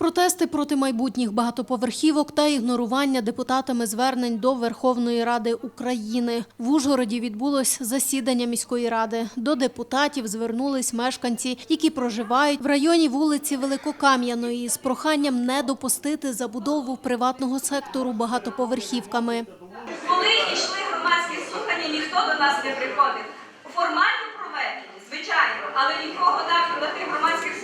Протести проти майбутніх багатоповерхівок та ігнорування депутатами звернень до Верховної Ради України. В Ужгороді відбулось засідання міської ради. До депутатів звернулись мешканці, які проживають в районі вулиці Великокам'яної з проханням не допустити забудову приватного сектору багатоповерхівками. Коли йшли громадські слухання, ніхто до нас не приходив. Формально проведені, звичайно, але нікого навіть на тих громадських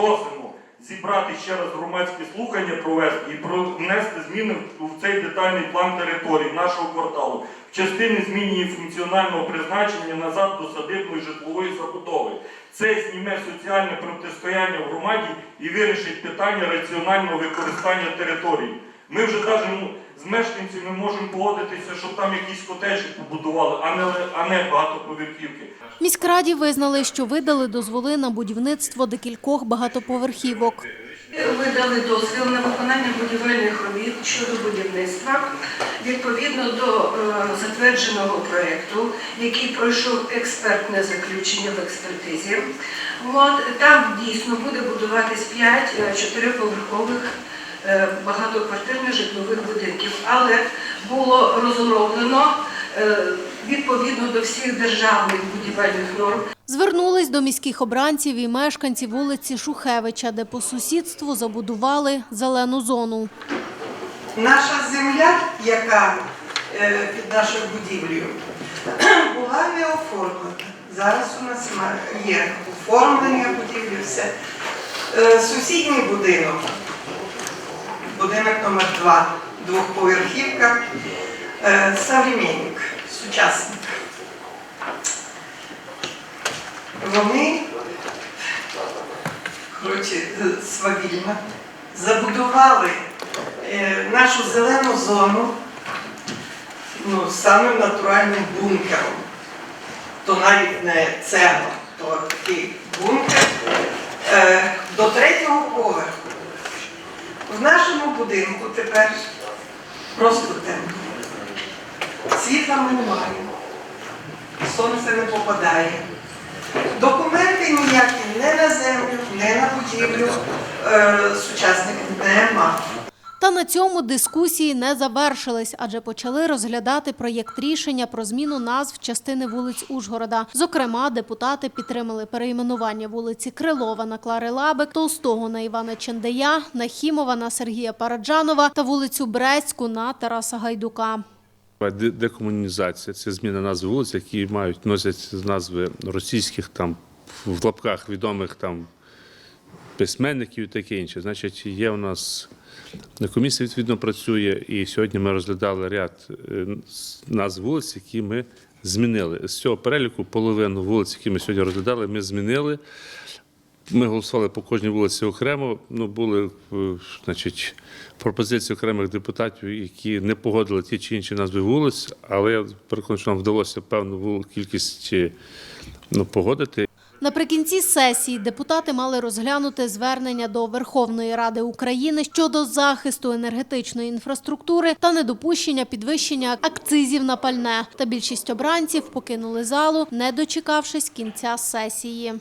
Просимо зібрати ще раз громадські слухання, провести і внести зміни в цей детальний план території нашого кварталу в частині зміни її функціонального призначення назад до садибної житлової забудови. Це зніме соціальне протистояння в громаді і вирішить питання раціонального використання території. Ми вже навіть з мешканцями можемо погодитися, щоб там якісь котежі побудували, а не, а не багатоповерхівки. Міськраді визнали, що видали дозволи на будівництво декількох багатоповерхівок. Видали дозвіл на виконання будівельних робіт щодо будівництва відповідно до е, затвердженого проєкту, який пройшов експертне заключення в експертизі. От, там дійсно буде будуватись 5 чотириповерхових е, багатоквартирних житлових будинків, але було розроблено е, відповідно до всіх державних будівельних норм Звернулись до міських обранців і мешканців вулиці Шухевича, де по сусідству забудували зелену зону. Наша земля, яка е, під нашою будівлею, була не оформлена. Зараз у нас є оформлення будівлі, все. Е, Сусідній будинок, будинок номер 2 двохповерхівка, е, современник, сучасник. Вони коротше, е, свавільно забудували е, нашу зелену зону ну, самим натуральним бункером. То навіть не цегла, то такий бункер е, до третього поверху. В нашому будинку тепер просто темно. Світла ми не маємо, сонце не попадає. Документи ніякі не на землю, не на будівлю е, сучасник не мав. Та на цьому дискусії не завершились, адже почали розглядати проєкт рішення про зміну назв частини вулиць Ужгорода. Зокрема, депутати підтримали перейменування вулиці Крилова на Клари Лабек, Толстого на Івана Чендея, Нахімова на Сергія Параджанова та вулицю Брестську на Тараса Гайдука. Де- Декомунізація це зміна назв вулиць, які мають носять назви російських там в лапках відомих там письменників і таке інше. Значить, є у нас комісія відповідно працює, і сьогодні ми розглядали ряд е, назв вулиць, які ми змінили. З цього переліку половину вулиць, які ми сьогодні розглядали, ми змінили. Ми голосували по кожній вулиці окремо. Ну, були е, значить, пропозиції окремих депутатів, які не погодили ті чи інші назви вулиць, але я переконаний, що нам вдалося певну кількість е, ну, погодити. Наприкінці сесії депутати мали розглянути звернення до Верховної Ради України щодо захисту енергетичної інфраструктури та недопущення підвищення акцизів на пальне. Та більшість обранців покинули залу, не дочекавшись кінця сесії.